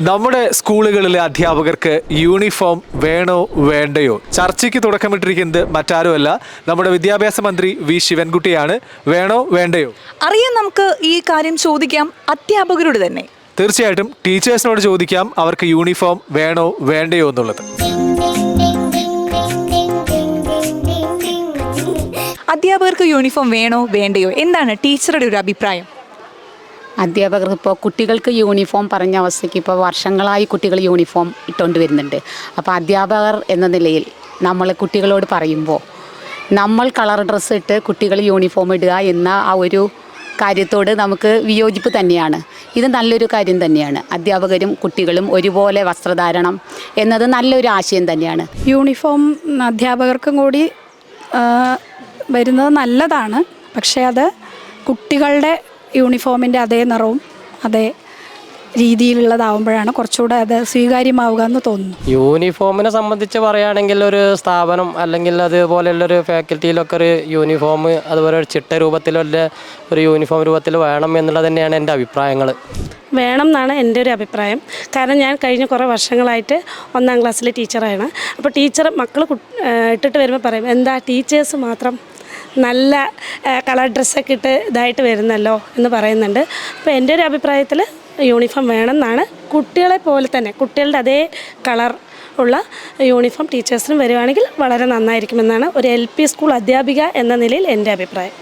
നമ്മുടെ സ്കൂളുകളിലെ അധ്യാപകർക്ക് യൂണിഫോം വേണോ വേണ്ടയോ? ചർച്ചയ്ക്ക് തുടക്കമിട്ടിരിക്കുന്നത് മറ്റാരുമല്ല. നമ്മുടെ വിദ്യാഭ്യാസ മന്ത്രി വി ശിവൻകുട്ടിയാണ്. വേണോ വേണ്ടയോ? അറിയാൻ നമുക്ക് ഈ കാര്യം ചോദിക്കാം അധ്യാപകരോട് തന്നെ. തീർച്ചയായിട്ടും ടീച്ചേഴ്സിനോട് ചോദിക്കാം അവർക്ക് യൂണിഫോം വേണോ വേണ്ടയോ എന്നുള്ളത്. അധ്യാപകർക്ക് യൂണിഫോം വേണോ വേണ്ടയോ? എന്താണ് ടീച്ചറുടെ ഒരു അഭിപ്രായം? അധ്യാപകർക്ക് ഇപ്പോൾ കുട്ടികൾക്ക് യൂണിഫോം പറഞ്ഞ അവസ്ഥയ്ക്ക് ഇപ്പോൾ വർഷങ്ങളായി കുട്ടികൾ യൂണിഫോം ഇട്ടുകൊണ്ട് വരുന്നുണ്ട്. അപ്പോൾ അധ്യാപകർ എന്ന നിലയിൽ നമ്മൾ കുട്ടികളോട് പറയുമ്പോൾ നമ്മൾ കളർ ഡ്രസ്സ് ഇട്ട് കുട്ടികൾ യൂണിഫോം ഇടുക എന്ന ആ ഒരു കാര്യത്തോട് നമുക്ക് വിയോജിപ്പ് തന്നെയാണ്. ഇത് നല്ലൊരു കാര്യം തന്നെയാണ്. അധ്യാപകരും കുട്ടികളും ഒരുപോലെ വസ്ത്രധാരണം എന്നത് നല്ലൊരു ആശയം തന്നെയാണ്. യൂണിഫോം അധ്യാപകർക്കും കൂടി വരുന്നത് നല്ലതാണ്. പക്ഷേ അത് കുട്ടികളുടെ യൂണിഫോമിന്റെ അതേ നിറവും അതേ രീതിയിലുള്ളതാവുമ്പോഴാണ് കുറച്ചുകൂടെ അത് സ്വീകാര്യമാവുക എന്ന് തോന്നുന്നു. യൂണിഫോമിനെ സംബന്ധിച്ച് പറയുകയാണെങ്കിൽ ഒരു സ്ഥാപനം അല്ലെങ്കിൽ അതുപോലെയുള്ളൊരു ഫാക്കൽറ്റിയിലൊക്കെ ഒരു യൂണിഫോം അതുപോലെ ഒരു ചിട്ട രൂപത്തിലുള്ള ഒരു യൂണിഫോം രൂപത്തിൽ വേണം എന്നുള്ളത് തന്നെയാണ് എന്റെ അഭിപ്രായങ്ങൾ. വേണം എന്നാണ് എന്റെ ഒരു അഭിപ്രായം. കാരണം ഞാൻ കഴിഞ്ഞ കുറേ വർഷങ്ങളായിട്ട് ഒന്നാം ക്ലാസ്സിലെ ടീച്ചറാണ്. അപ്പോൾ ടീച്ചർ മക്കൾ ഇട്ടിട്ട് വരുമ്പോൾ പറയും എന്താ ടീച്ചേഴ്സ് മാത്രം നല്ല കളർ ഡ്രസ്സൊക്കെ ഇട്ട് ഇതായിട്ട് വരുന്നല്ലോ എന്ന് പറയുന്നുണ്ട്. അപ്പോൾ എന്റെ ഒരു അഭിപ്രായത്തിൽ യൂണിഫോം വേണമെന്നാണ് കുട്ടികളെ പോലെ തന്നെ കുട്ടികളുടെ അതേ കളർ ഉള്ള യൂണിഫോം ടീച്ചേഴ്സിനും വരുവാണെങ്കിൽ വളരെ നന്നായിരിക്കുമെന്നാണ് ഒരു എൽ പി സ്കൂൾ അധ്യാപിക എന്ന നിലയിൽ എന്റെ അഭിപ്രായം.